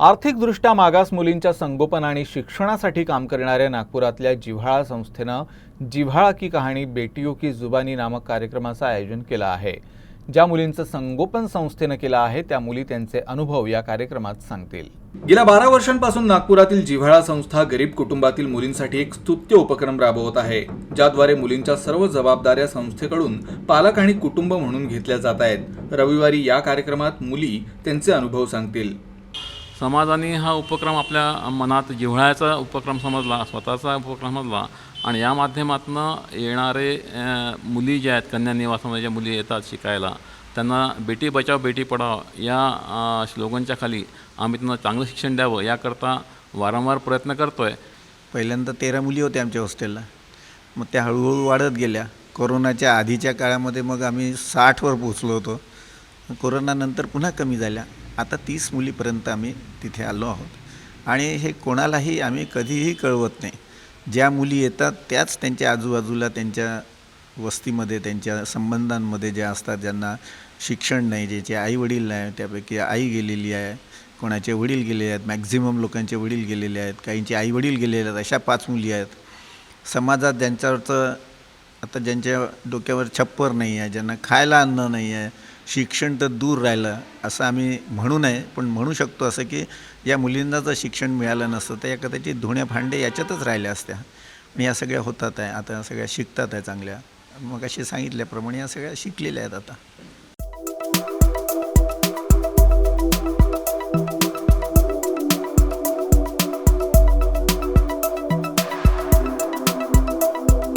आर्थिकदृष्ट्या मागास मुलींच्या संगोपन आणि शिक्षणासाठी काम करणाऱ्या नागपुरातल्या जिव्हाळा संस्थेनं जिव्हाळा की कहाणी बेटियो की जुबानी नामक कार्यक्रमाचं आयोजन केलं आहे. ज्या मुलींचं संगोपन संस्थेनं केलं आहे त्या मुली त्यांचे अनुभव या कार्यक्रमात सांगतील. गेल्या बारा वर्षांपासून नागपुरातील जिव्हाळा संस्था गरीब कुटुंबातील मुलींसाठी एक स्तुत्य उपक्रम राबवत आहे ज्याद्वारे मुलींच्या सर्व जबाबदाऱ्या संस्थेकडून पालक आणि कुटुंब म्हणून घेतल्या जात आहेत. रविवारी या कार्यक्रमात मुली त्यांचे अनुभव सांगतील. समाजाने हा उपक्रम आपल्या मनात जिव्हाळ्याचा उपक्रम समजला स्वतःचा उपक्रम समजला आणि या माध्यमातून येणारे मुली ज्या आहेत कन्या निवासामध्ये ज्या मुली येतात शिकायला त्यांना बेटी बचाव बेटी पढाव या स्लोगनच्या खाली आम्ही त्यांना चांगलं शिक्षण द्यावं याकरता वारंवार प्रयत्न करतो आहे पहिल्यांदा तेरा मुली होत्या आमच्या हॉस्टेलला. मग त्या हळूहळू वाढत गेल्या. कोरोनाच्या आधीच्या काळामध्ये मग आम्ही साठवर पोचलो होतो. कोरोनानंतर पुन्हा कमी झाल्या. आता तीस मुलीपर्यंत आम्ही तिथे आलो आहोत. आणि हे कोणालाही आम्ही कधीही कळवत नाही. ज्या मुली येतात त्याच त्यांच्या आजूबाजूला त्यांच्या वस्तीमध्ये त्यांच्या संबंधांमध्ये ज्या असतात ज्यांना शिक्षण नाही ज्याचे आई वडील नाही त्यापैकी आई गेलेली आहे कोणाचे वडील गेलेले आहेत मॅक्झिमम लोकांचे वडील गेलेले आहेत काहींचे आई वडील गेलेले आहेत अशा पाच मुली आहेत. समाजात ज्यांच्यावरचं आता ज्यांच्या डोक्यावर छप्पर नाही आहे ज्यांना खायला अन्न नाही आहे शिक्षण तर दूर राहिलं असं आम्ही म्हणू नये पण म्हणू शकतो असं की या मुलींना जर शिक्षण मिळालं नसतं तर या कदाचित धुण्या भांडे याच्यातच राहिल्या असत्या. पण या सगळ्या होतात आहे आता सगळ्या शिकतात आहे चांगल्या. मग अशी सांगितल्याप्रमाणे या सगळ्या शिकलेल्या आहेत आता.